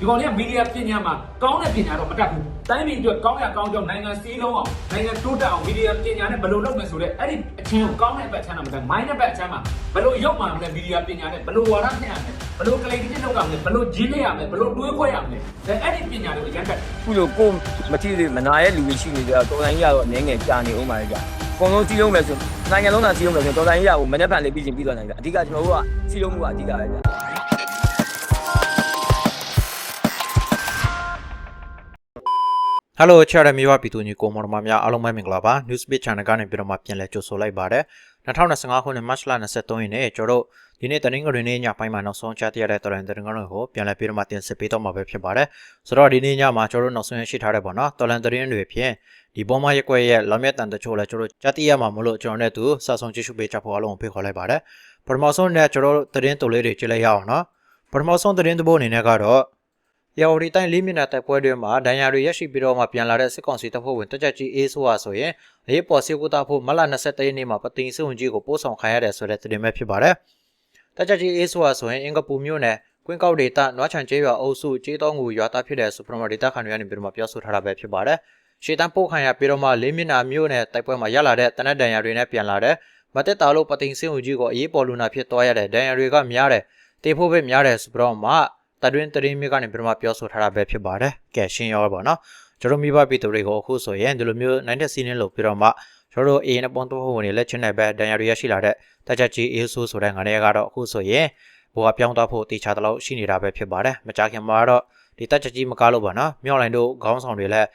ဒီကောင်တွေကမီဒီယာပညာမှာကောင်းတဲ့ပညာတော့မတတ်ဘူးတိုင်းပြည်အတွက်ကောင်းရကောင်းကြောင်းနိုင်ငံစည်းလုံးအောင်နိုင်ငံတိုးတက်အောင်မီဒီယာပညာနဲ့ဘယ်လိုလုပ်မလဲဆိုတော့အဲ့ဒီအချင်းကိုကောင်းတဲ့အဘက်ချမ်းတာမတတ်မိုင်းတဲ့ဘက်အချမ်းမှာဘယ်လိုရောက်မှာမလဲမီဒီယာပညာနဲ့ဘယ်လိုဝါဒဖြန့်ရမလဲဘယ်လိုကလေးတစ်လုပ်ရမလဲဘယ်လိုဂျင်းလေးရမလဲဘယ်လိုတွေးခွဲရမလဲအဲ့ဒီပညာတွေကိုအရင်ကခုလိုကိုမကြည့်သေးမနာရဲ့လူတွေရှိနေကြတော့တော်လိုင်းကြီးကတော့အနေငယ်ကြာနေဦးမှာလေကြာအကုန်လုံးစီးလုံးမယ်ဆိုနိုင်ငံလုံးသာစီးလုံးမယ်ဆိုတော်လိုင်းကြီးကဟိုမနေ့ကလေးပြီးချင်းပြီးသွားနိုင်ကြအဓိကကျွန်တော်တို့ကစီးလုံးမှုကအဓိကပဲကြာ ဟယ်လိုချာရမြေဝပြည်သူညီကိုမော်ဒမာများအားလုံးပဲမင်္ဂလာပါ Newsbeat Channel ကနေပြီးတော့မှပြန်လည်ကြိုဆိုလိုက်ပါတယ်2025ခုနှစ်မတ်လ23ရက်နေ့ကျွန်တော်တို့ဒီနေ့တနင်္ဂနွေနေ့ညပိုင်းမှာနောက်ဆုံးချပြရတဲ့တော်ရန်တရင်တွေကိုပြန်လည်ပြီးတော့မှတင်ဆက်ပေးတော့မှာပဲဖြစ်ပါတယ်ဆိုတော့ဒီနေ့ညမှာကျွန်တော်တို့နောက်ဆုံးရရှိထားတဲ့ပေါ့နော်တော်ရန်တရင်တွေဖြင့်ဒီပေါ်မှာရက်ွက်ရဲ့လောင်မြတ်တန်တချို့လဲကျွန်တော်တို့ကြားသိရမှာမလို့ကျွန်တော်နဲ့သူစာဆုံးကြည့်ရှုပေးကြဖို့အားလုံးဖိတ်ခေါ်လိုက်ပါတယ်ပထမဆုံးနဲ့ကျွန်တော်တို့တရင်တူလေးတွေကြည့်လိုက်ရအောင်နော်ပထမဆုံးတရင်တစ်ပုဒ်အနေနဲ့ကတော့ ရဝတီတိုင်းလေးမျက်နှာတိုက်ပွဲတွေမှာဒဏ်ရာတွေရရှိပြီးတော့မှပြန်လာတဲ့စစ်ကောင်စီတပ်ဖွဲ့ဝင်တက်ကြကြီးအေးဆိုးဟာဆိုရင်အရေးပေါ်စေကူတာဖို့မလ23ရက်နေ့မှာပသိမ်စုံကြီးကိုပို့ဆောင်ခံရတယ်ဆိုတဲ့သတင်းပဲဖြစ်ပါတယ်။တက်ကြကြီးအေးဆိုးဟာဆိုရင်အင်္ဂပူမြို့နယ်ကွင်းကောက်ဒေတာနွားချံကျေးရွာအုပ်စုကျေးတော်ငူရွာသားဖြစ်တဲ့စူပရမာဒေတာခံတွေကနေပြီးတော့မှပြောဆိုထားတာပဲဖြစ်ပါတယ်။ရှေ့တန်းပို့ခံရပြီးတော့မှလေးမျက်နှာမြို့နယ်တိုက်ပွဲမှာရလာတဲ့တနက်ဒဏ်ရာတွေနဲ့ပြန်လာတဲ့မတက်တာလို့ပသိမ်စုံကြီးကိုအရေးပေါ်လူနာဖြစ်သွားရတဲ့ဒဏ်ရာတွေကများတယ်တေဖို့ပဲများတယ်ဆိုပြီးတော့မှ တတွင်တရင်မျိုးကနေပြမပြောဆိုထားတာပဲဖြစ်ပါတယ်။ကဲရှင်းရောပါနော်။ကျွန်တော်မိဘပြည်သူတွေကိုအခုဆိုရင်ဒီလိုမျိုးနိုင်တဲ့စီးနှင်းလို့ပြီးတော့မှကျွန်တော်တို့ A နဲ့ပုံတော့ဝင်နေလက်ချင်းနဲ့ပဲဒဏ်ရာတွေရရှိလာတဲ့တကြကြီးအေးဆိုးဆိုတဲ့ငါတွေကတော့အခုဆိုရင်ဘောကပြောင်းသွားဖို့တေချာတလို့ရှိနေတာပဲဖြစ်ပါတယ်။မကြခင်မှာတော့ဒီတကြကြီးမကားလို့ပါနော်။မြောက်လိုင်းတို့ခေါင်းဆောင်တွေလည်း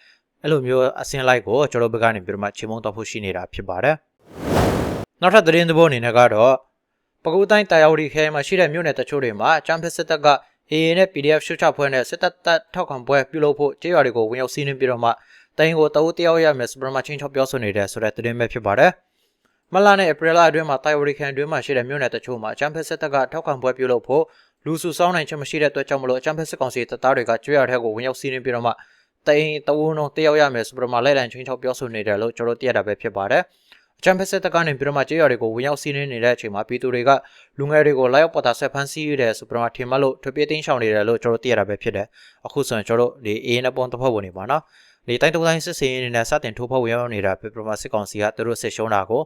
အဲ့လိုမျိုးအစင်းလိုက်ကိုကျွန်တော်ဘက်ကနေပြီးတော့မှချိန်မုံတော့ဖို့ရှိနေတာဖြစ်ပါတယ်။နောက်ထပ်သတင်းသဘောအနေနဲ့ကတော့ပကူတိုင်းတာယာဝတီခဲမှာရှိတဲ့မြို့နယ်တချို့တွေမှာချမ်ပီယံစစ်တပ်က AA နဲ့ PDF ရှုချဖွဲ့နဲ့စစ်တပ်တပ်ထောက်ခံပွဲပြုလုပ်ဖို့ကြေးရွာတွေကိုဝင်ရောက်စီးနှင်းပြီးတော့မှတိုင်းကိုတအုပ်တယောက်ရမယ်စပရမချင်းချောပြောဆိုနေတဲ့ဆိုတဲ့သတင်းပဲဖြစ်ပါတယ်။မလာနဲ့ဧပြီလအတွင်းမှာတိုင်ဝရီခန်အတွင်းမှာရှိတဲ့မြို့နယ်တချို့မှာအချမ်းဖက်စစ်တပ်ကထောက်ခံပွဲပြုလုပ်ဖို့လူစုဆောင်းနိုင်ခြင်းမရှိတဲ့အတွက်ကြောင့်မလို့အချမ်းဖက်စစ်ကောင်စီတပ်သားတွေကကြေးရွာထဲကိုဝင်ရောက်စီးနှင်းပြီးတော့မှတိုင်းတအုပ်လုံးတယောက်ရမယ်စပရမလိုက်လံချင်းချောပြောဆိုနေတယ်လို့ကျွန်တော်သိရတာပဲဖြစ်ပါတယ်။အ ချမ်းဖက်စစ်တပ်ကနေပြီးတော့မှကြေးရွာတွေကိုဝင်ရောက်စီးနှင်းနေတဲ့အချိန်မှာပြည်သူတွေကလူငယ်တွေကိုလာရောက်ပေါ်တာဆက်ဖမ်းဆီးရတဲ့ဆိုပြီးတော့ထင်မှတ်လို့ထွေပြေးတင်းရှောင်နေတယ်လို့ကျွန်တော်သိရတာပဲဖြစ်တယ်။အခုဆိုရင်ကျွန်တော်တို့ဒီ A နဲ့ပုံတစ်ဖက်ဝင်နေပါနော်။ဒီတိုင်းတုံးတိုင်းစစ်စင်နေနဲ့စတင်ထိုးဖောက်ဝင်ရောက်နေတာပြပရမစစ်ကောင်စီကသူတို့စစ်ရှုံးတာကို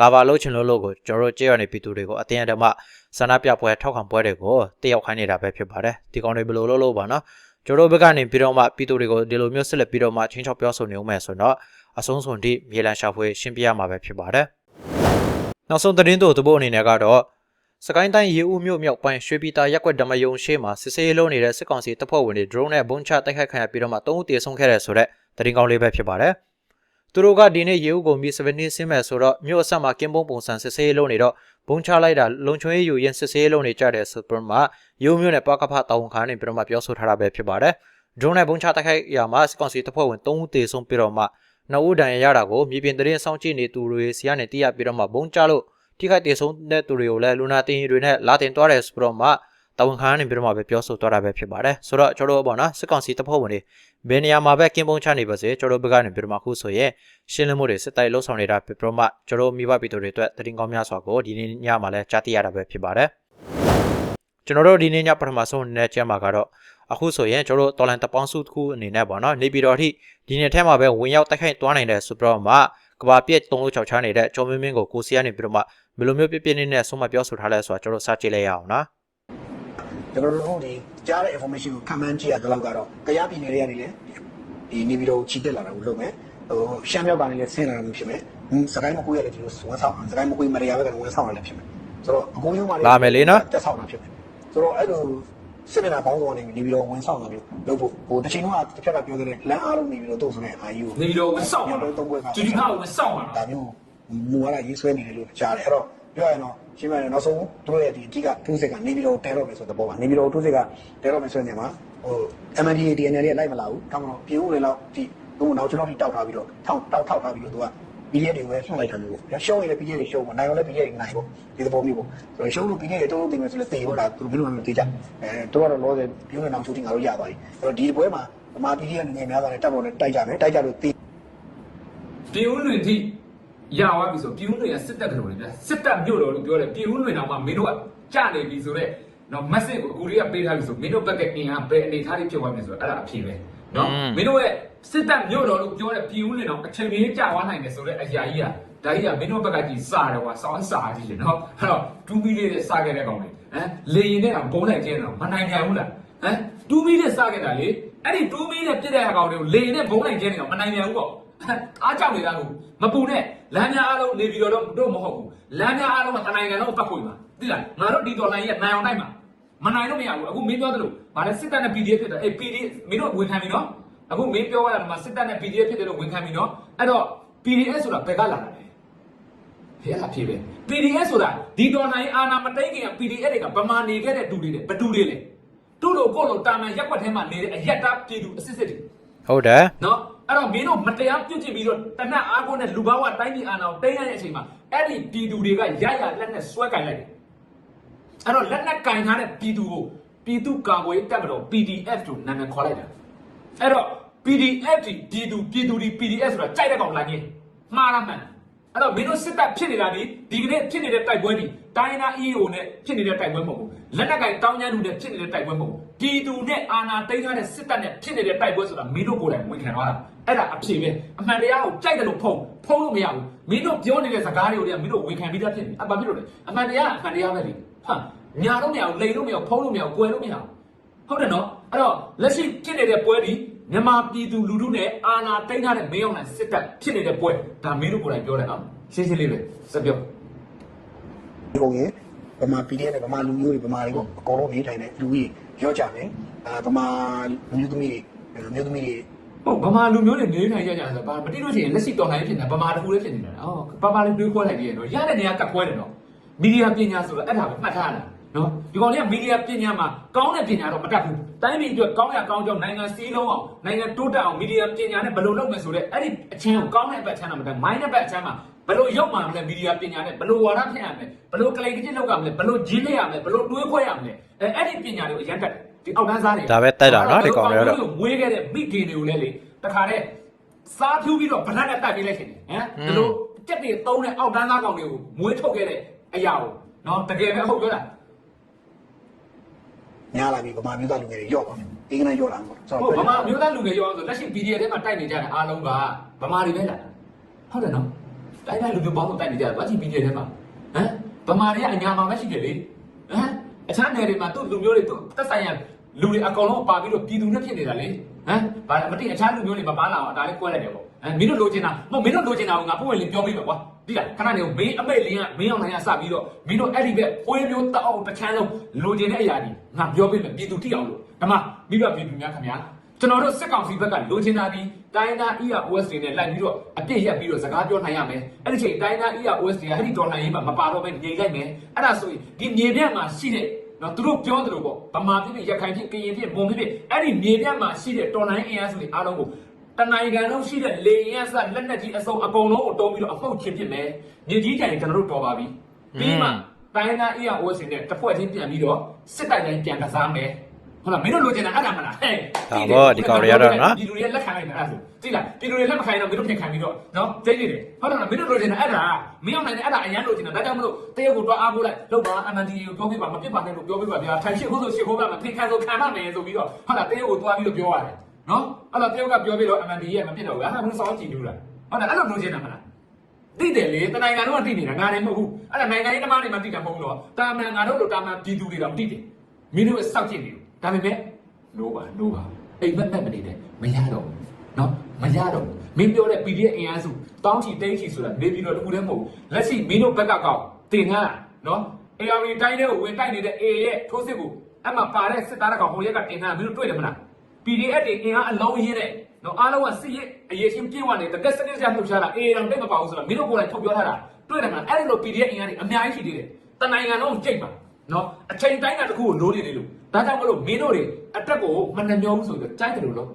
ကာဗာလုပ်ချင်လို့လို့ကိုကျွန်တော်တို့ကြေးရွာနေပြည်သူတွေကိုအတင်းအဓမ္မဆန္ဒပြပွဲထောက်ခံပွဲတွေကိုတယောက်ခိုင်းနေတာပဲဖြစ်ပါတယ်။ဒီကောင်တွေဘယ်လိုလုပ်လို့ပါနော်။ကျွန်တော်တို့ဘက်ကနေပြီးတော့မှပြည်သူတွေကိုဒီလိုမျိုးဆက်လက်ပြီးတော့မှချင်းချောက်ပြောဆိုနေဦးမယ်ဆိုတော့ အဆုံးစွန်ထိမြေလံရှာဖွေရှင်းပြရမှာပဲဖြစ်ပါတယ်။နောက်ဆုံးသတင်းတို့သဘောအနေနဲ့ကတော့စကိုင်းတိုင်းရေဦးမြို့မြောက်ပိုင်းရွှေပြည်သာရက်ကွက်ဓမ္မယုံရှေ့မှာစစ်ဆေးလုံးနေတဲ့စစ်ကောင်စီတပ်ဖွဲ့ဝင်တွေ drone နဲ့ဘုံချတိုက်ခိုက်ခံရပြီးတော့မှ၃ဦးတေဆုံးခဲ့တဲ့ဆိုတဲ့သတင်းကောင်းလေးပဲဖြစ်ပါတယ်။သူတို့ကဒီနေ့ရေဦးကိုမြေ7နှစ်ဆင်းမဲ့ဆိုတော့မြို့အဆက်မှာကင်းပုံပုံစံစစ်ဆေးလုံးနေတော့ဘုံချလိုက်တာလုံချွေးယူရင်စစ်ဆေးလုံးနေကြတဲ့ဆိုပြီးမှရေဦးမြို့နယ်ပကဖတာဝန်ခံနေပြီးတော့မှပြောဆိုထားတာပဲဖြစ်ပါတယ်။ drone နဲ့ဘုံချတိုက်ခိုက်ရမှာစစ်ကောင်စီတပ်ဖွဲ့ဝင်၃ဦးတေဆုံးပြီးတော့မှ နှစ်ဦးဒဏ်ရာရတာကိုမြေပြင်သတင်းဆောင်ကြည့်နေသူတွေစီကနေသိရပြီးတော့မှဘုံချလို့ထိခိုက်ဒေဆုံးတဲ့သူတွေကိုလည်းလူနာတင်တွေနဲ့လာတင်သွားတယ်ဆိုတော့မှတဝန်ခန်းနေပြီးတော့မှပဲပြောဆိုသွားတာပဲဖြစ်ပါတယ်ဆိုတော့ကျွန်တော်တို့ပေါ့နော်စစ်ကောင်စီတပ်ဖွဲ့ဝင်တွေဘယ်နေရာမှာပဲကင်းပုံချနေပါစေကျွန်တော်တို့ဘက်ကနေပြီးတော့မှခုဆိုရင်ရှင်းလင်းမှုတွေစစ်တိုက်လှုပ်ဆောင်နေတာပြပြမှကျွန်တော်မိဘပြည်သူတွေအတွက်တရင်ကောင်းများစွာကိုဒီနေ့ညမှာလည်းကြားသိရတာပဲဖြစ်ပါတယ်ကျွန်တော်တို့ဒီနေ့ညပထမဆုံးအနေနဲ့ကြမ်းမှာကတော့ အခုဆိုရင်ကျွန်တော်တို့တော်လန်တပေါင်းစုတစ်ခုအနေနဲ့ပေါ့နော်နေပြည်တော်ထိဒီနေ့ထဲမှာပဲဝင်ရောက်တိုက်ခိုက်သွားနိုင်တဲ့ဆိုပြီးတော့မှကဘာပြက်တုံးလို့ချောက်ချားနေတဲ့ကျော်မင်းမင်းကိုကိုစီကနေပြီးတော့မှဘယ်လိုမျိုးပြပြနေနဲ့ဆုံးမပြောဆိုထားလဲဆိုတာကျွန်တော်စကြည့်လိုက်ရအောင်နော်ကျွန်တော်တို့ဒီကြားတဲ့ information ကိုခံမှန်းကြည့်ရတဲ့လောက်ကတော့ကြားပြည်နယ်တွေကနေလည်းဒီနေပြီးတော့ချီတက်လာတာကိုလုပ်မယ်ဟိုရှမ်းမြောက်ကနေလည်းဆင်းလာတာမျိုးဖြစ်မယ်ဟင်းစကိုင်းမကွေးရတယ်ဒီလိုဝန်ဆောင်စကိုင်းမကွေးမရရဘက်ကဝန်ဆောင်ရလည်းဖြစ်မယ်ဆိုတော့အကုန်လုံးမှတက်ဆောင်တာဖြစ်မယ်ဆိုတော့အဲ့လို စစ်မျက်နှာပေါင်းစုံနေနေပြီးတော့ဝန်ဆောင်တာမျိုးလုပ်ဖို့ဟိုတစ်ချိန်လုံးကတစ်ဖြက်ကပြောတဲ့လမ်းအားလုံးနေပြီးတော့တုံးဆိုတဲ့အာယူနေပြီးတော့ဝင်ဆောင်မှာတုံးပွဲကဂျူဒီကာကိုဝင်ဆောင်မှာဒါမျိုးမူရတာရေးဆွဲနေတယ်လို့ကြားတယ်အဲ့တော့ပြောရရင်တော့ရှင်းပါတယ်နောက်ဆုံးတို့ရဲ့ဒီအဓိကထိုးစစ်ကနေပြီးတော့တဲတော့မယ်ဆိုတဲ့ဘောပါနေပြီးတော့ထိုးစစ်ကတဲတော့မယ်ဆိုတဲ့နေရာမှာဟို MNDA DNL ရဲ့လိုက်မလာဘူးတောင်းတော့ပြည်ဦးတွေလောက်ဒီဟိုနောက်ကျွန်တော်ထိတောက်ထားပြီးတော့ထောက်တောက်ထောက်ထားပြီးတော့သူက PDF တွေပဲဆွန့်လိုက်တာမျိုးပေါ့ရှုံးရင်လည်း PDF တွေရှုံးပေါ့နိုင်အောင်လည်း PDF တွေနိုင်ပေါ့ဒီသဘောမျိုးပေါ့ဆိုတော့ရှုံးလို့ PDF တွေတုံးတုံးတင်မယ်ဆိုလည်းတေပေါ့ဒါသူဘယ်လိုမှမသိကြအဲတို့ကတော့လောဆယ်ပြည်ဦးတွေနောက်ချိုးတင်ငါတို့ရသွားပြီအဲ့တော့ဒီပွဲမှာဗမာ PDF အနေနဲ့များသွားတယ်တပ်ပေါ်နဲ့တိုက်ကြမယ်တိုက်ကြလို့တေပြည်ဦးလွင်ထိရသွားပြီဆိုပြည်ဦးလွင်ကစစ်တပ်ကတော်လေဗျာစစ်တပ်မြို့တော်လို့ပြောတယ်ပြည်ဦးလွင်တော်မှာမင်းတို့ကကြနေပြီဆိုတော့နော် message ကိုအခုလေးကပေးထားပြီဆိုမင်းတို့ဘက်ကအင်အားဘယ်အနေထားတွေဖြစ်သွားပြီဆိုတော့အဲ့ဒါအဖြစ်ပဲနော်မင်းတို့ရဲ့ စစ်တပ်မြို့တော်လို့ပြောတဲ့ပြည်ဦးလင်တော်အချိန်ကြီးကြာသွားနိုင်တယ်ဆိုတဲ့အရာကြီးကဒါကြီးကမင်းတို့ဘက်ကကြီးစတယ်ကွာစောင်းစာကြီးလေနော်အဲ့တော့တူးပြီးလေးနဲ့စခဲ့တဲ့ကောင်လေးဟမ်လေရင်နဲ့တော့ဘုံလိုက်ကျင်းတော့မနိုင်ကြဘူးလားဟမ်တူးပြီးလေးစခဲ့တာလေအဲ့ဒီတူးပြီးလေးပြစ်တဲ့ကောင်တွေကိုလေရင်နဲ့ဘုံလိုက်ကျင်းနေတော့မနိုင်ကြဘူးပေါ့အားကြောက်နေတာကိုမပူနဲ့လမ်းများအားလုံးနေပြီးတော့တို့မဟုတ်ဘူးလမ်းများအားလုံးကတနိုင်ငံလုံးပတ်ခွေမှာသိလားငါတို့ဒီတော်လိုင်းရဲ့နိုင်အောင်တိုက်မှာမနိုင်လို့မရဘူးအခုမင်းပြောသလိုဗာလဲစစ်တပ်နဲ့ PDF ဖြစ်တယ်အေး PD မင်းတို့ဝန်ခံပြီနော် အခုမင်းပြောရတာမှာစစ်တပ်နဲ့ PDF ဖြစ်တယ်လို့ဝန်ခံပြီနော်အဲ့တော့ PDF ဆိုတာဘယ်ကလာတာလဲဖះအဖြစ်ပဲ PDF ဆိုတာဒီတော်နိုင်အာနာမတိတ်ခင်က PDF တွေကဗမာနေခဲ့တဲ့တူတွေလေဘတူတွေလေတို့တို့ကိုလို့တာမန်ရက်ွက်ထဲမှာနေတဲ့အရက်တာပြည်သူအစစ်စစ်တွေဟုတ်တယ်နော်အဲ့တော့မင်းတို့မတရားပြုတ်ချပြီးတော့တနတ်အားကိုနဲ့လူဘာဝတိုင်းပြည်အာဏာကိုတင်းရတဲ့အချိန်မှာအဲ့ဒီပြည်သူတွေကရရလက်နဲ့ဆွဲကင်လိုက်တယ်အဲ့တော့လက်နဲ့ကင်ထားတဲ့ပြည်သူကိုပြည်သူကာကွယ်တပ်မတော် PDF လို့နာမည်ခေါ်လိုက်တာအဲ့တော့ PDF ဒီပြည်သူပြည်သူဒီ PDF ဆိုတာကြိုက်တဲ့ကောင်လာကြီးမှားလားမှန်အဲ့တော့မင်းတို့စစ်တပ်ဖြစ်နေတာဒီဒီကနေ့ဖြစ်နေတဲ့တိုက်ပွဲဒီတိုင်းနာ EO နဲ့ဖြစ်နေတဲ့တိုက်ပွဲမဟုတ်ဘူးလက်နက်ကင်တောင်းကျမ်းသူနဲ့ဖြစ်နေတဲ့တိုက်ပွဲမဟုတ်ဘူးပြည်သူနဲ့အာဏာသိမ်းထားတဲ့စစ်တပ်နဲ့ဖြစ်နေတဲ့တိုက်ပွဲဆိုတာမင်းတို့ကိုယ်တိုင်ဝန်ခံသွားတာအဲ့ဒါအဖြစ်ပဲအမှန်တရားကိုကြိုက်တယ်လို့ဖုံဖုံလို့မရဘူးမင်းတို့ပြောနေတဲ့စကားတွေကိုတည်းကမင်းတို့ဝန်ခံပြီးသားဖြစ်နေအပ္ပဖြစ်လို့လေအမှန်တရားကအမှန်တရားပဲလေဟာညာလို့မရဘူးလိန်လို့မရဘူးဖုံးလို့မရဘူးကွယ်လို့မရဘူးဟုတ်တယ်နော်အဲ့တော့လက်ရှိဖြစ်နေတဲ့ပွဲဒီ မြန်မာပြည်သူလူထုနဲ့အာဏာသိမ်းထားတဲ့မင်းအောင်လှိုင်စစ်တပ်ဖြစ်နေတဲ့ပွဲဒါမင်းတို့ကိုယ်တိုင်ပြောတယ်နော်ရှင်းရှင်းလေးပဲစပြောဒီကုန်ရင်ဗမာ PDF နဲ့ဗမာလူမျိုးတွေဗမာတွေပေါ့အကုန်လုံးနေထိုင်တဲ့လူကြီးရော့ကြမယ်အာဗမာမျိုးသမီးတွေမျိုးသမီးတွေဟုတ်ဗမာလူမျိုးတွေနေထိုင်ကြကြဆိုတော့ဗာမတိလို့ရှိရင်လက်ရှိတော်လှန်ရေးဖြစ်နေတာဗမာတခုလေးဖြစ်နေတာအော်ပါပါလေးတွေးခွဲလိုက်ပြီးရတော့ရတဲ့နေရာကတ်ခွဲတယ်နော်မီဒီယာပညာဆိုတော့အဲ့ဒါပဲမှတ်ထားတာ နော်ဒီကောင်လေးကမီဒီယာပညာမှာကောင်းတဲ့ပညာတော့မတတ်ဘူးတိုင်းပြည်အတွက်ကောင်းရကောင်းကြောင်းနိုင်ငံစည်းလုံးအောင်နိုင်ငံတိုးတက်အောင်မီဒီယာပညာနဲ့ဘယ်လိုလုပ်မယ်ဆိုတော့အဲ့ဒီအချင်းကိုကောင်းတဲ့အပတ်ချမ်းတာမတတ်မိုင်းတဲ့ဘက်အချမ်းမှာဘယ်လိုရုပ်မှမလဲမီဒီယာပညာနဲ့ဘယ်လိုဝါဒဖြစ်ရမလဲဘယ်လိုကလိန်ကကျစ်လုပ်ရမလဲဘယ်လိုဂျင်းလိုက်ရမလဲဘယ်လိုတွေးခွဲရမလဲအဲအဲ့ဒီပညာတွေကိုအရန်တက်တယ်ဒီအောက်တန်းစားတွေဒါပဲတက်တာနော်ဒီကောင်တွေကတော့ကိုမွေးခဲ့တဲ့မိခင်တွေကိုလည်းလေတခါတည်းစားဖြူးပြီးတော့ဗလတ်နဲ့တက်ပြီးလိုက်ခင်ဟမ်ဒီလိုကြက်တွေသုံးတဲ့အောက်တန်းသားကောင်တွေကိုမွေးထုတ်ခဲ့တဲ့အရာကိုနော်တကယ်ပဲဟုတ်ပြောတာ များလာပြီဗမာမျိုးသားလူငယ်တွေရော့ပါမယ်အင်္ဂလိပ်ရော့လာမှာဆိုဟုတ်တော့ဗမာမျိုးသားလူငယ်ရောဆိုလက်ရှိ PDF ထဲမှာတိုက်နေကြတဲ့အားလုံးကဗမာတွေပဲလားဟုတ်တယ်နော်တိုင်းတိုင်းလူမျိုးပေါင်းစုံတိုက်နေကြတယ်ဘာကြီး PDF ထဲမှာဟမ်ဗမာတွေကအညာမှာပဲရှိတယ်လေဟမ်အခြားနယ်တွေမှာသူ့လူမျိုးတွေသူ့သက်ဆိုင်ရာလူတွေအကောင်လုံးပါပြီးတော့ပြည်သူနဲ့ဖြစ်နေတာလေဟမ်ဘာလဲမသိအခြားလူမျိုးတွေမပါလာအောင်ဒါလေးကွဲလိုက်တယ်ပေါ့ အဲမင်းတို့လိုချင်တာမဟုတ်မင်းတို့လိုချင်တာကိုငါပုံဝင်လင်းပြောပြီးပဲကွာဒီလားခဏနေကိုမင်းအမိတ်လင်းကမင်းအောင်နိုင်ကစပြီးတော့မင်းတို့အဲ့ဒီဘက်ဝေးမျိုးတောက်အောင်တစ်ချမ်းလုံးလိုချင်တဲ့အရာကြီးငါပြောပေးမယ်ပြည်သူထိအောင်လို့ဓမ္မမိဘပြည်သူများခင်ဗျာကျွန်တော်တို့စစ်ကောင်စီဘက်ကလိုချင်တာဒီတိုင်းသား EROS တွေနဲ့လိုက်ပြီးတော့အပြစ်ရက်ပြီးတော့စကားပြောနိုင်ရမယ်အဲ့ဒီချိန်တိုင်းသား EROS တွေကအဲ့ဒီဒေါ်လာရေးမှာမပါတော့ဘဲနေလိုက်မယ်အဲ့ဒါဆိုရင်ဒီမြေပြန့်မှာရှိတဲ့နော်သူတို့ပြောတယ်လို့ပေါ့ဗမာဖြစ်ဖြစ်ရခိုင်ဖြစ်ကရင်ဖြစ်မွန်ဖြစ်ဖြစ်အဲ့ဒီမြေပြန့်မှာရှိတဲ့တော်လိုင်းအင်အားစုတွေအားလုံးကို တနိုင်ငံလုံးရှိတဲ့လေရင်အစလက်နက်ကြီးအစုံအကုန်လုံးကိုတုံးပြီးတော့အမှုတ်ချစ်ဖြစ်မယ်မြေကြီးတိုင်ကျွန်တော်တို့တော်ပါပြီပြီးမှတိုင်းသား EROS တွေနဲ့တစ်ဖွဲ့ချင်းပြန်ပြီးတော့စစ်တိုင်တိုင်းပြန်ကစားမယ်ဟုတ်လားမင်းတို့လိုချင်တာအဲ့ဒါမလားဟဲ့ဒါပေါ့ဒီကောင်တွေကတော့နော်ပြည်သူတွေလက်ခံလိုက်တာအဲ့ဒါဆိုသိလားပြည်သူတွေလက်မခံရင်တော့မင်းတို့ပြင်ခံပြီးတော့နော်သိနေတယ်ဟုတ်တယ်မင်းတို့လိုချင်တာအဲ့ဒါမင်းအောင်နိုင်တယ်အဲ့ဒါအရန်လိုချင်တာဒါကြောင့်မလို့တရုတ်ကိုတွားအားကိုလိုက်လောက်ပါ MND ကိုပြောပြပါမပြစ်ပါနဲ့လို့ပြောပြပါဗျာထိုင်ရှိခုဆိုရှိခိုးပါမဖိခံဆိုခံပါမယ်ဆိုပြီးတော့ဟုတ်လားတရုတ်ကိုတွားပြီးတော့ပြောရတယ် နော်အဲ့တော့တရုတ်ကပြောပြီးတော့ MND ရဲ့မဖြစ်တော့ဘူးဟာဘူးစောင်းကြည့်ဘူးလားဟုတ်လားအဲ့လိုလို့ရှင်းတာမလားသိတယ်လေတနိုင်ငံတော့သိနေတာငါလည်းမဟုတ်ဘူးအဲ့ဒါနိုင်ငံရေးတမားတွေမှသိတာမဟုတ်တော့တာမန်ငါတို့လိုတာမန်ပြည်သူတွေတော့သိတယ်မင်းတို့အဆောက်ကြည့်နေလို့ဒါပေမဲ့လို့ပါလို့ပါအိမ်မက်မက်မနေတယ်မရတော့ဘူးနော်မရတော့ဘူးမင်းပြောတဲ့ PDF အင်အားစုတောင်းချီတိတ်ချီဆိုတာနေပြီးတော့တခုတည်းမဟုတ်လက်ရှိမင်းတို့ဘက်ကကောက်တင်ဟန်းနော် AR တိုင်းတွေကိုဝင်တိုက်နေတဲ့ A ရဲ့ထိုးစစ်ကိုအဲ့မှာပါတဲ့စစ်သားတကောင်ဟိုရက်ကတင်ဟန်းမင်းတို့တွေ့တယ်မလား PDF တွေအင်အားအလုံးရင်းနဲ့နော်အားလုံးကစစ်ရေးအရေးချင်းပြေးဝနေတက်စနစ်ကြမှုချတာအေးတော့တိတ်မပါဘူးဆိုတော့မင်းတို့ကိုယ်တိုင်ထုတ်ပြောထားတာတွေ့တယ်မှာအဲ့ဒီလို PDF အင်အားတွေအများကြီးရှိသေးတယ်တနိုင်ငံလုံးကြိတ်ပါနော်အချိန်တိုင်းတာတစ်ခုကိုလိုးနေတယ်လို့ဒါကြောင့်မလို့မင်းတို့တွေအတက်ကိုမနှမျောဘူးဆိုပြီးကြိုက်တယ်လို့လို့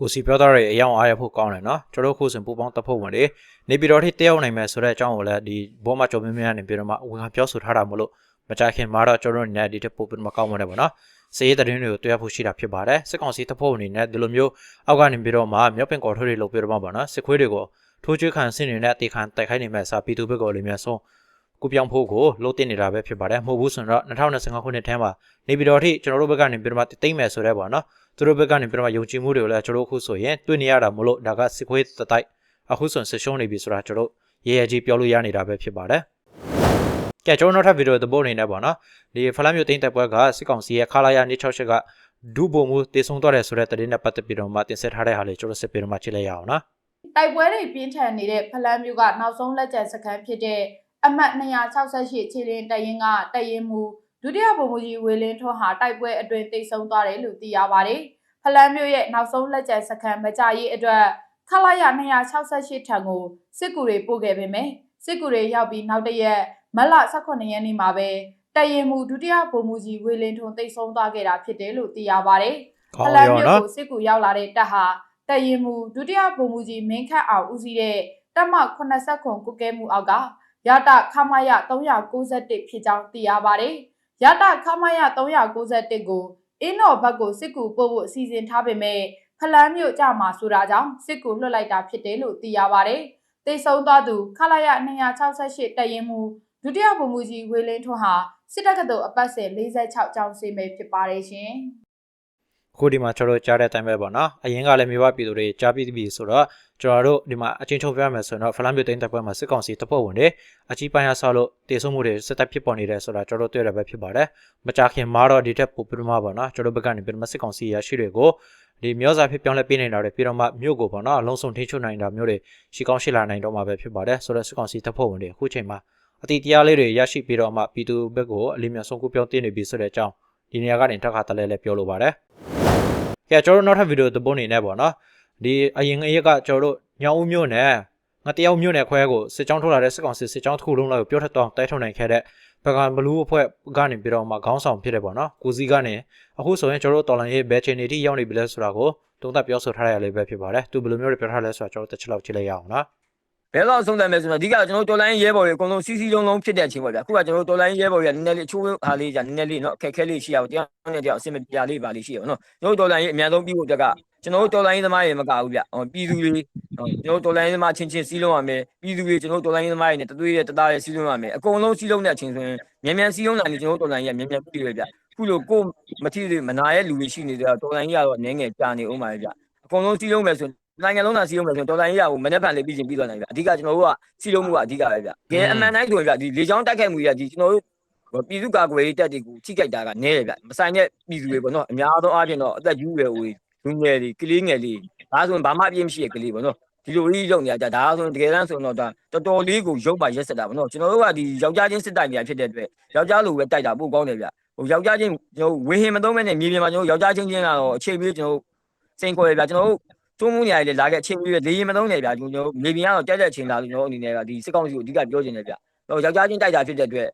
ကိုစီပြောသားတွေအယောင်အားရဖို့ကောင်းတယ်နော်ကျွန်တော်ခုစဉ်ပူပေါင်းတပ်ဖို့ဝင်တယ်နေပြည်တော်ထိတယောက်နိုင်မယ်ဆိုတဲ့အကြောင်းကိုလည်းဒီဘောမကျော်မင်းမင်းကနေပြီးတော့မှအဝင်ကပြောဆိုထားတာမလို့ မကြခင်မှာတော့ကျွန်တော်တို့အနေနဲ့ဒီတစ်ပုတ်ပြီးမကောင်းမနေပါနော်စေးသတင်းတွေကိုတွေ့ရဖို့ရှိတာဖြစ်ပါတယ်စစ်ကောင်စီတပ်ဖို့အနေနဲ့ဒီလိုမျိုးအောက်ကနေပြီးတော့မှမြောက်ပင်ကော်ထိုးတွေလုပ်ပြီးတော့မှပါနော်စစ်ခွေးတွေကိုထိုးချွေးခံစင်းနေတဲ့အတေခံတိုက်ခိုင်းနေမဲ့စာပြည်သူဘက်ကိုလည်းများဆုံးကိုပြောင်းဖို့ကိုလိုတင်နေတာပဲဖြစ်ပါတယ်မဟုတ်ဘူးဆိုတော့2025ခုနှစ်ထဲမှာနေပြည်တော်ထိကျွန်တော်တို့ဘက်ကနေပြီးတော့မှတိမ့်မယ်ဆိုတဲ့ပေါ့နော်သူတို့ဘက်ကနေပြီးတော့မှယုံကြည်မှုတွေကိုလည်းကျွန်တော်တို့အခုဆိုရင်တွေ့နေရတာမလို့ဒါကစစ်ခွေးတတိုက်အခုဆိုရင်ဆရှုံးနေပြီဆိုတာကျွန်တော်တို့ရေရကြီးပြောလို့ရနေတာပဲဖြစ်ပါတယ် ကဲကျွန်တော်နောက်ထပ်ဗီဒီယိုသဘောအနေနဲ့ပေါ့နော်ဒီဖလမ်းမြို့တိမ့်တက်ပွဲကစစ်ကောင်စီရဲ့ခလာရ268ကဒုဘုံမှုတည်ဆုံသွားတယ်ဆိုတဲ့သတင်းနဲ့ပတ်သက်ပြီးတော့မှတင်ဆက်ထားတဲ့ဟာလေးကျွန်တော်စစ်ပြီးတော့မှကြည့်လိုက်ရအောင်နော်တိုက်ပွဲတွေပြင်းထန်နေတဲ့ဖလန်းမျိုးကနောက်ဆုံးလက်ကျန်စခန်းဖြစ်တဲ့အမှတ်268ခြေလင်းတရင်ကတရင်မူဒုတိယဗိုလ်မှူးကြီးဝေလင်းထွန်းဟာတိုက်ပွဲအတွင်းတိတ်ဆုံးသွားတယ်လို့သိရပါတယ်။ဖလန်းမျိုးရဲ့နောက်ဆုံးလက်ကျန်စခန်းမကြရေးအတွက်ခလာရ268ထံကိုစစ်ကူတွေပို့ခဲ့ပေမယ့်စစ်ကူတွေရောက်ပြီးနောက်တရက် မလ18ရက်နေ့မှာပဲတရင်မူဒုတိယဗိုလ်မှူးကြီးဝေလင်းထွန်းတိတ်ဆုံးသွားခဲ့တာဖြစ်တယ်လို့သိရပါတယ်။ကောဖင်းလန်ရောမြို့နော်ကိုစစ်ကူရောက်လာတဲ့တပ်ဟာတရင်မူဒုတိယဗိုလ်မှူးကြီးမင်းခတ်အောင်ဦးစီးတဲ့တပ်မ89ခုကုကဲမှုအောက်ကရတခမရ391ဖြစ်ကြောင်းသိရပါတယ်။ရတခမရ391ကိုအင်းတော်ဘက်ကိုစစ်ကူပို့ဖို့အစီအစဉ်ထားပေမဲ့ဖလန်းမြို့ကြမှာဆိုတာကြောင့်စစ်ကူလွှတ်လိုက်တာဖြစ်တယ်လို့သိရပါတယ်။တိတ်ဆုံးသွားသူခလာရ268တရင်မူ ဒုတိယဗိုလ်မှူးကြီးဝေလင်းထွန်းဟာစစ်တပ်ကတော်အပတ်စဉ်46ကျောင်းစီမဲဖြစ်ပါတယ်ရှင်။ခုဒီမှာကျွန်တော်တို့ကြားတဲ့အတိုင်းပဲပေါ့နော်အရင်ကလည်းမြေပပြည်သူတွေကြားပြီးပြီဆိုတော့ကျွန်တော်တို့ဒီမှာအချင်းချုပ်ပြရမယ်ဆိုတော့ဖလန်မြို့တိန်တပ်ပွဲမှာစစ်ကောင်စီတပ်ဖွဲ့ဝင်တွေအကြီးပိုင်းအဆောက်လို့တေဆုံးမှုတွေစစ်တပ်ဖြစ်ပေါ်နေတယ်ဆိုတာကျွန်တော်တို့တွေ့ရပဲဖြစ်ပါတယ်မကြခင်မှာတော့ဒီထက်ပိုပြီးမှပေါ့နော်ကျွန်တော်တို့ဘက်ကနေပြီးမှစစ်ကောင်စီရရှိတွေကိုဒီမျိုးစာဖြစ်ပြောင်းလဲပေးနေတာတွေပြီးတော့မှမြို့ကိုပေါ့နော်အလုံးစုံထိန်းချုပ်နိုင်တာမျိုးတွေရှိကောင်းရှိလာနိုင်တော့မှာပဲဖြစ်ပါတယ်ဆိုတော့စစ်ကောင်စီတပ်ဖွဲ့ဝင်တွေအခုချိန်မှာ အတီတရားလေးတွေရရှိပြီးတော့မှပြည်သူဘက်ကိုအလင်းမြဆုံးကူပြောင်းတင်နေပြီဆိုတဲ့အကြောင်းဒီနေရာကနေတက်ခါတလဲလဲပြောလိုပါတယ်ကဲကျွန်တော်တို့နောက်ထပ်ဗီဒီယိုသဘောနေနဲ့ပေါ့နော်ဒီအရင်အရက်ကကျွန်တော်တို့ညောင်ဦးမြို့နယ်ငတယောက်မြို့နယ်ခွဲကိုစစ်ကြောင်းထုတ်လာတဲ့စစ်ကောင်စစ်စစ်ကြောင်းတစ်ခုလုံးလောက်ကိုပြောထက်တော့တိုက်ထုတ်နိုင်ခဲ့တဲ့ဘကံဘလူးအဖွဲ့ကနေပြီးတော့မှခေါင်းဆောင်ဖြစ်တယ်ပေါ့နော်ကိုစီကနေအခုဆိုရင်ကျွန်တော်တို့တော်လန်ရေးဘယ်ချိန်နေထိရောက်နေပြီလဲဆိုတာကိုတုံးသက်ပြောဆိုထားရလေးပဲဖြစ်ပါတယ်သူဘယ်လိုမျိုးတွေပြောထားလဲဆိုတာကျွန်တော်တို့တစ်ချက်လောက်ကြည့်လိုက်ရအောင်နော် ဘယ်တော့အဆုံးသတ်မယ်ဆိုတော့အဓိကကျွန်တော်တို့တော်လိုင်းရဲဘော်တွေအကုန်လုံးစီစီလုံးလုံးဖြစ်တဲ့အချိန်ပေါ့ဗျာအခုကကျွန်တော်တို့တော်လိုင်းရဲဘော်တွေကနည်းနည်းလေးအချိုးဟာလေးじゃနည်းနည်းလေးเนาะအခက်ခဲလေးရှိရအောင်တရားနဲ့တရားအဆင်မပြေလေးပါလေးရှိရအောင်เนาะကျွန်တော်တို့တော်လိုင်းရေးအများဆုံးပြီးဖို့တက်ကကျွန်တော်တို့တော်လိုင်းရေးသမားတွေမကဘူးဗျဟောပြည်သူတွေကျွန်တော်တို့တော်လိုင်းရေးသမားချင်းချင်းစီးလုံးရမယ်ပြည်သူတွေကျွန်တော်တို့တော်လိုင်းရေးသမားတွေနဲ့တသွေးရဲ့တသားရဲ့စီးလုံးရမယ်အကုန်လုံးစီးလုံးတဲ့အချိန်ဆိုရင်မြန်မြန်စီးလုံးလာနေကျွန်တော်တို့တော်လိုင်းရေးကမြန်မြန်ပြီးရဗျခုလိုကိုမထီတွေမနာရဲ့လူတွေရှိနေတော့တော်လိုင်းရေးကတော့နည်းငယ်ကြာနေဦးမှာဗျအကုန်လုံးစီးလုံးမယ်ဆိုရင် နိုင်ငံလုံးသာစီးလုံးမယ်ဆိုရင်ဒေါ်လာရေးရကိုမနေ့ကလေးပြီးချင်းပြီးသွားနိုင်ပြီအဓိကကျွန်တော်တို့ကစီးလုံးမှုကအဓိကပဲဗျ။ကဲအမှန်တိုင်းဆိုရင်ဗျဒီလေချောင်းတက်ခဲ့မှုတွေကဒီကျွန်တော်တို့ပြည်သူ့ကာကွယ်ရေးတပ်တွေကိုထိခိုက်တာကနည်းတယ်ဗျ။မဆိုင်တဲ့ပြည်သူတွေပေါ့နော်အများသောအားဖြင့်တော့အသက်ကြီးရွယ်ဦးလူငယ်တွေကလေးငယ်လေးဒါဆိုရင်ဘာမှအပြည့်မရှိတဲ့ကလေးပေါ့နော်ဒီလိုကြီးလုပ်နေကြဒါဆိုရင်တကယ်တမ်းဆိုတော့ဒါတော်တော်လေးကိုရုပ်ပါရက်စက်တာပေါ့နော်ကျွန်တော်တို့ကဒီယောက်ျားချင်းစစ်တိုင်များဖြစ်တဲ့အတွက်ယောက်ျားလိုပဲတိုက်တာပို့ကောင်းတယ်ဗျဟိုယောက်ျားချင်းကျွန်တော်ဝေဟင်မသုံးမဲ့နဲ့မြေပြင်မှာကျွန်တော်ယောက်ျားချင်းချင်းကတော့အခြေပြီးကျွန်တော်စိန်ခေါ်ရဗျကျွန်တော်တို့ ကျုံးမှုနေရာတွေလာခဲ့အချိန်ကြီးလေရင်မသုံးနေဗျာကျွန်တော်မြေပြင်ကတော့တက်တဲ့အချိန်လာလို့ကျွန်တော်အနေနဲ့ကဒီစစ်ကောင်စီကိုအဓိကပြောချင်တယ်ဗျ။တော့ယောက်ျားချင်းတိုက်တာဖြစ်တဲ့အတွက်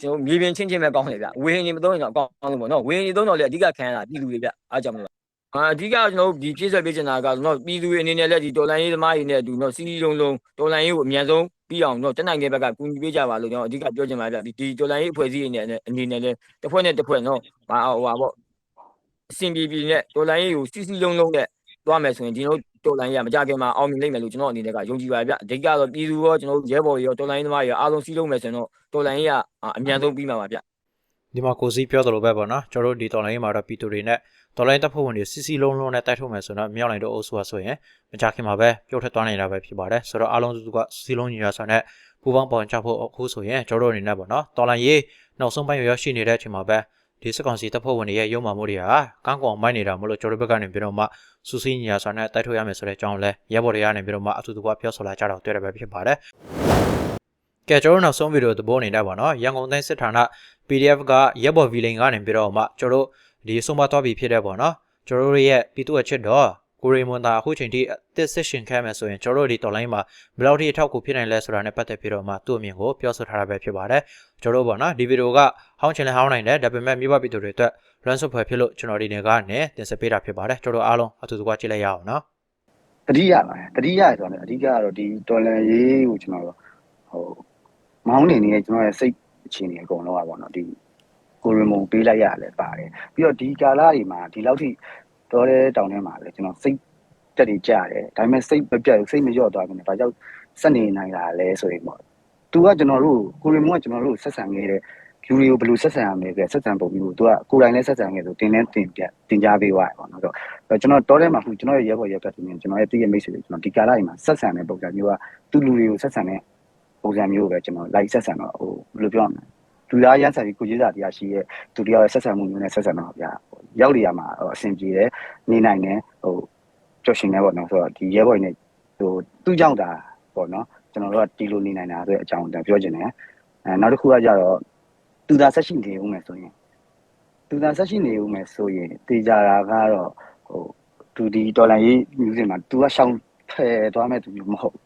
ကျွန်တော်မြေပြင်ချင်းချင်းပဲကောင်းတယ်ဗျ။ဝေဟင်ကြီးမသုံးရင်တော့အကောင်းလို့ပေါ့နော်။ဝေဟင်ကြီးသုံးတော့လေအဓိကခံရတာပြည်သူတွေဗျ။အားကြောင့်မလို့။အာအဓိကကျွန်တော်ဒီပြည့်စွက်ပေးချင်တာကတော့ပြည်သူတွေအနေနဲ့လည်းဒီတော်လိုင်းရေးသမားတွေနဲ့အတူတော့စီးစီးလုံးလုံးတော်လိုင်းရေးကိုအမြန်ဆုံးပြီးအောင်တော့တက်နိုင်တဲ့ဘက်ကကူညီပေးကြပါလို့ကျွန်တော်အဓိကပြောချင်ပါဗျ။ဒီတော်လိုင်းရေးအဖွဲ့အစည်းအနေနဲ့အနေနဲ့လည်းတစ်ဖွဲ့နဲ့တစ်ဖွဲ့နော်။ဟာဟိုပါပေါ့အစီအပြေပြေနဲ့တော်လိုင်းရေးကိုစီးစီးလုံးလုံးနဲ့ သွားမယ်ဆိုရင်ဒီလိုတော်လိုင်းရမကြခင်မှာအောင်မြင်နိုင်မယ်လို့ကျွန်တော်အနေနဲ့ကယုံကြည်ပါဗျအဓိကတော့ပြည်သူရောကျွန်တော်ရဲဘော်ရောတော်လိုင်းသမားရောအားလုံးစီးလုံးမယ်ဆိုရင်တော့တော်လိုင်းရအမြန်ဆုံးပြီးမှာပါဗျဒီမှာကိုစီပြောသလိုပဲပေါ့နော်ကျွန်တော်တို့ဒီတော်လိုင်းမှာတော့ပြည်သူတွေနဲ့တော်လိုင်းတပ်ဖွဲ့ဝင်တွေစီစီလုံးလုံးနဲ့တိုက်ထုတ်မယ်ဆိုတော့မြောက်လိုက်တော့အုပ်စုဟာဆိုရင်မကြခင်မှာပဲပြုတ်ထွက်သွားနေတာပဲဖြစ်ပါတယ်ဆိုတော့အားလုံးစုကစီလုံးညီရဆိုနဲ့ပူပေါင်းပေါ်ချဖို့အခုဆိုရင်ကျွန်တော်တို့အနေနဲ့ပေါ့နော်တော်လိုင်းရေးနောက်ဆုံးပိုင်းရောက်ရှိနေတဲ့အချိန်မှာပဲဒီစကောင်စီတပ်ဖွဲ့ဝင်တွေရဲ့ရုံမှမှုတွေဟာကန်းကောင်မိုက်နေတာမလို့ကျွန်တော်တို့ဘက်ကနေပြီးတော့မှ စူးစီးညီရဆိုနဲ့တိုက်ထုတ်ရမယ်ဆိုတဲ့အကြောင်းလဲရဲဘော်တွေကနေပြီးတော့မှအထူးတကွပြောဆိုလာကြတော့တွေ့ရပဲဖြစ်ပါတယ်ကဲကျွန်တော်နောက်ဆုံးဗီဒီယိုသဘောအနေနဲ့ပေါ့နော်ရန်ကုန်တိုင်းစစ်ဌာန PDF ကရက်ဘော်ဗီလိန်ကနေပြီးတော့မှကျွန်တော်တို့ဒီဆုံးမသွားပြီဖြစ်တဲ့ပေါ့နော်ကျွန်တော်တို့ရဲ့ပြည်သူ့အချစ်တော့ ကိုရီမွန်တာအခုချိန်ထိအသစ်ဆက်ရှင်ခဲမယ်ဆိုရင်ကျွန်တော်တို့ဒီတော်လိုင်းမှာဘယ်လောက်ထိအထောက်အကူဖြစ်နိုင်လဲဆိုတာနဲ့ပတ်သက်ပြီးတော့မှသူ့အမြင်ကိုပြောဆိုထားတာပဲဖြစ်ပါတယ်ကျွန်တော်တို့ပေါ့နော်ဒီဗီဒီယိုကဟောင်းချင်လဲဟောင်းနိုင်တယ်ဒါပေမဲ့မြို့ပပြည်သူတွေအတွက် run ဆွဖွဲ့ဖြစ်လို့ကျွန်တော်ဒီနေကနေတင်ဆက်ပေးတာဖြစ်ပါတယ်ကျွန်တော်တို့အားလုံးအတူတူကကြည့်လိုက်ရအောင်နော်တတိယပါတတိယဆိုတော့အဓိကကတော့ဒီတော်လန်ရေးကိုကျွန်တော်တို့ဟိုမောင်းနေနေတဲ့ကျွန်တော်ရဲ့စိတ်အခြေအနေအကုန်လုံးอ่ะပေါ့နော်ဒီကိုရီမုံပေးလိုက်ရလဲပါတယ်ပြီးတော့ဒီကာလတွေမှာဒီလောက်ထိ တော်တဲ့တောင်ထဲမှာလဲကျွန်တော်စိတ်တက်တွေကြတယ်ဒါပေမဲ့စိတ်မပြတ်ဘူးစိတ်မလျော့သွားဘူးねဒါကြောင့်စက်နေနိုင်တာလဲဆိုရင်ပေါ့သူကကျွန်တော်တို့ကိုရီမွန်ကကျွန်တော်တို့ဆက်ဆံခဲ့တဲ့လူတွေကိုဘယ်လိုဆက်ဆံရမလဲဆိုဆက်ဆံပုံမျိုးကိုသူကကိုယ်တိုင်လည်းဆက်ဆံခဲ့ဆိုတင်လည်းတင်ပြတင်ကြားပေးသွားတယ်ပေါ့နော်ဆိုတော့ကျွန်တော်တော်ထဲမှာခုကျွန်တော်ရဲ့ရဲဘော်ရဲဘက်တင်ကျွန်တော်ရဲ့တည့်ရဲ့မိတ်ဆွေတွေကျွန်တော်ဒီကာလတွေမှာဆက်ဆံတဲ့ပုံစံမျိုးကသူလူတွေကိုဆက်ဆံတဲ့ပုံစံမျိုးပဲကျွန်တော်လိုက်ဆက်ဆံတော့ဟိုဘယ်လိုပြောရမလဲ လူသားရမ်းဆန်ပြီးကိုကြီးစာတရားရှိရဲ့သူတရားရဲ့ဆက်ဆံမှုမျိုးနဲ့ဆက်ဆံတော့ဗျာရောက်နေရမှာအဆင်ပြေတယ်နေနိုင်တယ်ဟိုကြော်ရှင်နေပေါ့နော်ဆိုတော့ဒီရဲဘော်နေဟိုသူ့ကြောင့်ဒါပေါ့နော်ကျွန်တော်တို့ကတီလိုနေနိုင်တာဆိုတဲ့အကြောင်းကိုပြောချင်တယ်အဲနောက်တစ်ခုကကြတော့သူသာဆက်ရှိနေဦးမယ်ဆိုရင်သူသာဆက်ရှိနေဦးမယ်ဆိုရင်တေကြတာကတော့ဟိုသူဒီဒေါ်လာရေးမြူးစင်မှာသူကရှောင်းဖယ်သွားမဲ့သူမျိုးမဟုတ်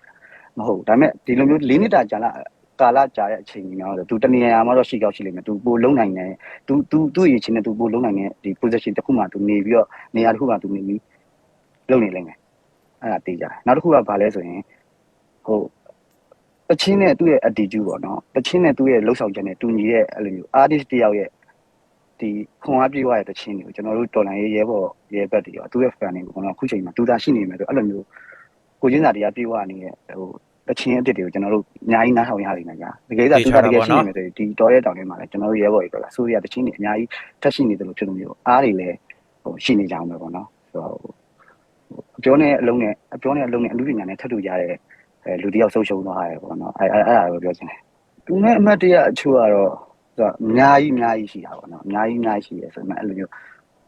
မဟုတ်ဒါပေမဲ့ဒီလိုမျိုး၄နှစ်တာကြာလာ ကာလကြာတဲ့အချိန်ကြီးများတော့သူတနေရာမှာတော့ရှိကောက်ရှိလိမ့်မယ်သူပိုလုံနိုင်တယ်သူသူသူ့ရည်ချင်းနဲ့သူပိုလုံနိုင်တဲ့ဒီ position တစ်ခုမှသူနေပြီးတော့နေရာတစ်ခုမှသူနေပြီးလုံနေလိမ့်မယ်အဲ့ဒါတေးကြတယ်နောက်တစ်ခုကဘာလဲဆိုရင်ဟိုတချင်းနဲ့သူ့ရဲ့ attitude ပေါ့နော်တချင်းနဲ့သူ့ရဲ့လှုပ်ဆောင်ချက်နဲ့တူညီတဲ့အဲ့လိုမျိုး artist တယောက်ရဲ့ဒီခွန်အားပြေးသွားတဲ့တချင်းတွေကိုကျွန်တော်တို့တော်လန်ရေးရဲဘော်ရဲဘက်တွေရောသူ့ရဲ့ fan တွေကိုကတော့အခုချိန်မှာတူတာရှိနေမယ်ဆိုအဲ့လိုမျိုးကိုချင်းစာတရားပြေးသွားနေတဲ့ဟို တချင်းအစ်စ်တွေကိုကျွန်တော်တို့အများကြီးနားထောင်ရလိမ့်မယ်ကြာတကယ်ဆိုတူတာတကယ်ရှိနေမယ်ဆိုရင်ဒီတော်ရဲ့တောင်ထဲမှာလည်းကျွန်တော်တို့ရဲဘော်တွေပြောတာဆိုရတချင်းတွေအများကြီးထက်ရှိနေတယ်လို့ဖြစ်လို့မျိုးအားတွေလည်းဟိုရှိနေကြအောင်ပဲပေါ့နော်ဆိုတော့အပြောနဲ့အလုံးနဲ့အပြောနဲ့အလုံးနဲ့အမှုပညာနဲ့ထပ်တူကြတဲ့အဲလူတယောက်ဆုံးရှုံးသွားရတယ်ပေါ့နော်အဲအဲအဲ့ဒါကိုပြောချင်တယ်သူနဲ့အမတ်တရအချို့ကတော့ဆိုတော့အများကြီးအများကြီးရှိတာပေါ့နော်အများကြီးအများကြီးရှိရဲဆိုတော့အဲ့လိုမျိုး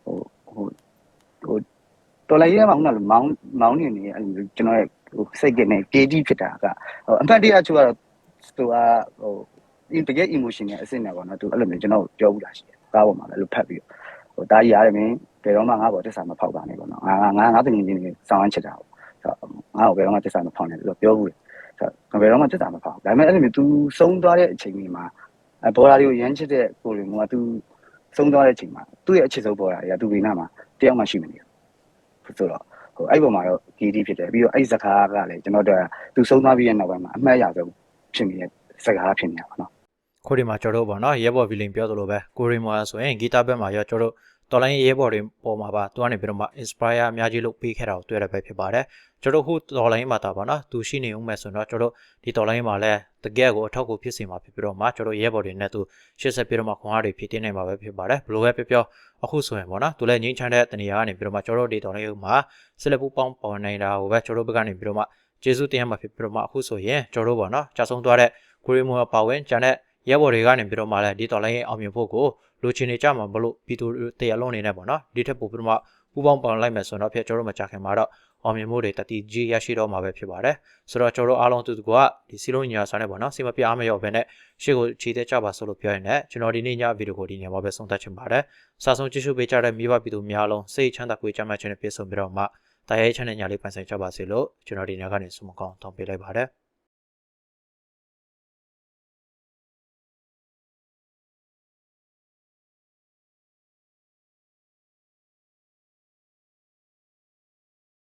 ဟိုဟိုဟိုတော်လိုက်ရဲမှာခုနကမောင်းမောင်းနေနေအဲ့လိုကျွန်တော်ရဲ့ ဟိုစိတ်ကနေ KG ဖြစ်တာကဟိုအမတ်တရအချို့ကတော့သူကဟိုတကယ် emotion နဲ့အစစ်နဲ့ပေါ့နော်သူအဲ့လိုမျိုးကျွန်တော်ပြောဘူးလားရှိတယ်ကားပေါ်မှာလည်းအဲ့လိုဖတ်ပြီးဟိုတားကြီးရတယ်မင်းဘယ်တော့မှငါ့ဘောတစ္ဆာမဖောက်ပါနဲ့ပေါ့နော်ငါငါငါတင်နေနေစောင်းချစ်တာပေါ့ငါ့ကိုဘယ်တော့မှတစ္ဆာမဖောက်နဲ့လို့ပြောဘူးလေဘယ်တော့မှတစ္ဆာမဖောက်ဒါပေမဲ့အဲ့လိုမျိုး तू ဆုံးသွားတဲ့အချိန်ကြီးမှာအဲဘော်လာတွေကိုရမ်းချစ်တဲ့ကိုတွေမျိုးက तू ဆုံးသွားတဲ့အချိန်မှာသူ့ရဲ့အချစ်ဆုံးဘော်လာတွေက तू ဘေးနားမှာတယောက်မှရှိမနေဘူးဆိုတော့ ဟိုအဲ့ပေါ်မှာတော့ KD ဖြစ်တယ်ပြီးတော့အဲ့စကားကလည်းကျွန်တော်တို့သူဆုံးသွားပြီးတဲ့နောက်ပိုင်းမှာအမှတ်ရဆုံးဖြစ်နေတဲ့စကားဖြစ်နေတာပါနော်ခုဒီမှာကျွန်တော်တို့ပေါ့နော်ရဲဘော်ဗီလင်ပြောသလိုပဲကိုရီမော်ဆိုရင်ဂီတာဘက်မှာရောကျွန်တော်တို့ တော်လိုင်းရဲဘော်တွေပေါ်မှာပါသူကနေပြီးတော့မှ inspire အများကြီးလုပ်ပေးခဲ့တာကိုတွေ့ရတဲ့ပဲဖြစ်ပါတယ်ကျွန်တော်ဟိုတော်လိုင်းမှာတာပါနော်သူရှိနေဦးမယ်ဆိုတော့ကျွန်တော်ဒီတော်လိုင်းမှာလည်းတကယ်ကိုအထောက်အကူဖြစ်စေမှာဖြစ်ပြီးတော့မှကျွန်တော်ရဲဘော်တွေနဲ့သူရှေ့ဆက်ပြီးတော့မှခွန်အားတွေဖြစ်တင်နေမှာပဲဖြစ်ပါတယ်ဘယ်လိုပဲပြောပြောအခုဆိုရင်ပေါ့နော်သူလည်းငင်းချမ်းတဲ့တနေရာကနေပြီးတော့မှကျွန်တော်ဒီတော်လိုင်းမှာဆက်လက်ပူပေါင်းပေါ်နေတာကိုပဲကျွန်တော်ဘက်ကနေပြီးတော့မှကျေးဇူးတင်ရမှာဖြစ်ပြီးတော့မှအခုဆိုရင်ကျွန်တော်ပေါ့နော်ကြာဆုံးသွားတဲ့ကိုရီမော်ပါဝင်ဂျန်တဲ့ရဲဘော်တွေကနေပြီးတော့မှလည်းဒီတော်လိုင်းရဲ့အောင်မြင်ဖို့ကို လိုချင်နေကြမှာမလို့ပြည်သူတရားလုံးနေနဲ့ပေါ့နော်ဒီထက်ပိုပြီးတော့မှပူပေါင်းပေါင်းလိုက်မယ်ဆိုတော့ဖြစ်ကျွန်တော်တို့မကြခင်မှာတော့အောင်မြင်မှုတွေတတိကြီးရရှိတော့မှာပဲဖြစ်ပါတယ်ဆိုတော့ကျွန်တော်တို့အားလုံးတူတူကဒီစီလုံးညာဆိုင်နဲ့ပေါ့နော်စီမပြအားမရောဘဲနဲ့ရှေ့ကိုခြေသက်ကြပါဆိုလို့ပြောရင်လည်းကျွန်တော်ဒီနေ့ညဗီဒီယိုကိုဒီညမှာပဲဆုံးသက်ချင်ပါတယ်စာဆုံးကြည့်ရှုပေးကြတဲ့မိဘပြည်သူများလုံးစိတ်ချမ်းသာကိုကြမ်းမှတ်ခြင်းနဲ့ပြည့်စုံပြီးတော့မှတရားရေးချမ်းတဲ့ညာလေးပိုင်ဆိုင်ကြပါစေလို့ကျွန်တော်ဒီညကနေဆုမကောင်းတောင်းပေးလိုက်ပါတယ်